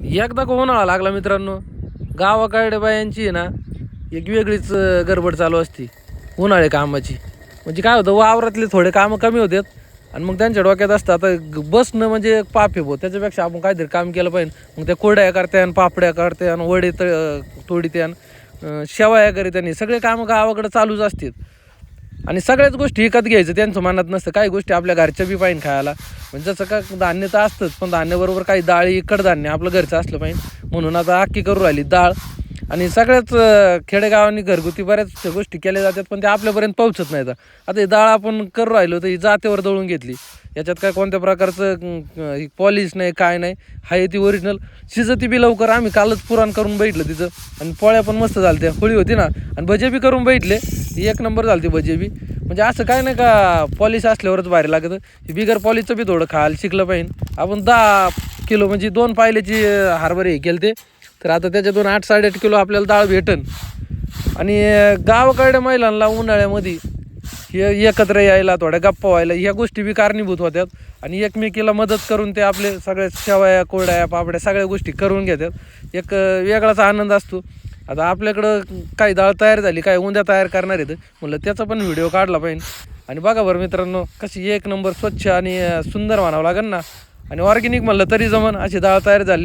एकदा का उन्हाळा लागला मित्रांनो? गावाकडे बायांची आहे ना एक वेगळीच गडबड चालू असती उन्हाळे कामाची. म्हणजे काय होतं वावरातले थोडे कामं कमी होतात आणि मग त्यांच्या डोक्यात असतं आता बसणं म्हणजे एक पाप आहे भाऊ त्याच्यापेक्षा आपण काहीतरी काम केलं पाहिजे. मग त्या कोरड्या करत्यान पापड्या करत्यान वडे त तोडीत्यान अं, शेवाया करीत्यान सगळे कामं गावाकडे चालूच असतात. आणि सगळ्याच गोष्टी विकत घ्यायचं. त्यांचं मनात नसतं. काही गोष्टी आपल्या घरच्या बी पाहिजे खायला. म्हणजे जसं का धान्य तर असतंच पण धान्याबरोबर काही डाळी कडधान्य आपलं घरचं असलं पाहिजे. म्हणून आता अक्की करू राहिली डाळ. आणि सगळ्याच खेडेगावांनी घरगुती बऱ्याच गोष्टी केल्या जातात पण ते आपल्यापर्यंत पोहोचत नाहीत. आता ही डाळ आपण करू राहिलो तर ही जातेवर दळून घेतली. याच्यात काय कोणत्या प्रकारचं पॉलिश नाही काय नाही हाय ती ओरिजिनल शिजती बी लवकर. आम्ही कालच पुराण करून बैठलं तिथं आणि पोळ्या पण मस्त झालत्या. होळी होती ना. आणि भजे बी करून बैठले एक नंबर झालते भजे बी. म्हणजे असं काय नाही का पॉलिश असल्यावरच भारी लागतं. बिगर पॉलिशचं बी थोडं खायला शिकलं पाहिजे. आपण दहा किलो म्हणजे दोन पायल्याची हारभरे हरभरे हे केले ते तर आता त्याच्यातून आठ साडेआठ किलो आपल्याला डाळ भेटन. आणि गावाकडे महिलांना उन्हाळ्यामध्ये हे एकत्र यायला थोड्या गप्पा व्हायला ह्या गोष्टी बी कारणीभूत होत्यात. आणि एकमेकीला मदत करून ते आपले सगळे शेवया कोरड्या पापड्या सगळ्या गोष्टी करून घेतात एक वेगळाच आनंद असतो. आता आपल्याकडं काही डाळ तयार झाली काय उंद्या तयार करणार आहेत. म्हणलं त्याचा पण व्हिडिओ काढला पाहिजे. आणि बघा बरं मित्रांनो कशी एक नंबर स्वच्छ आणि सुंदर म्हणावं लागेल ना. आणि ऑर्गॅनिक म्हणलं तरी जमन अशी डाळ तयार झाली.